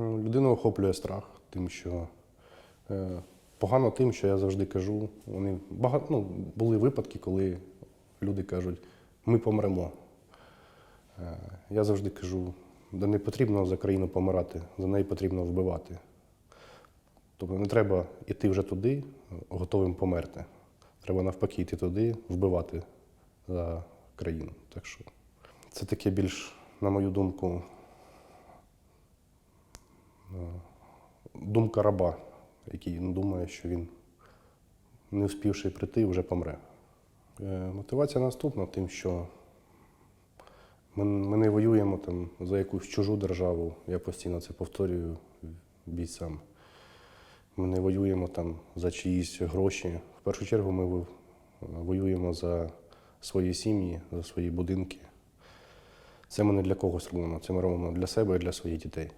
Людину охоплює страх, тим, що е, погано тим, що я завжди кажу. Вони багато ну, були випадки, коли люди кажуть, ми помремо. Е, я завжди кажу, да не потрібно за країну помирати, за неї потрібно вбивати. Тобто не треба йти вже туди, готовим померти. Треба навпаки йти туди, вбивати за країну. Так що це таке більш, на мою думку, думка раба, який думає, що він, не вспівши прийти, вже помре. Е, Мотивація наступна, тим, що ми, ми не воюємо там за якусь чужу державу. Я постійно це повторюю бійцям. Ми не воюємо там за чиїсь гроші. В першу чергу ми воюємо за свої сім'ї, за свої будинки. Це ми не для когось робимо, це ми робимо для себе і для своїх дітей.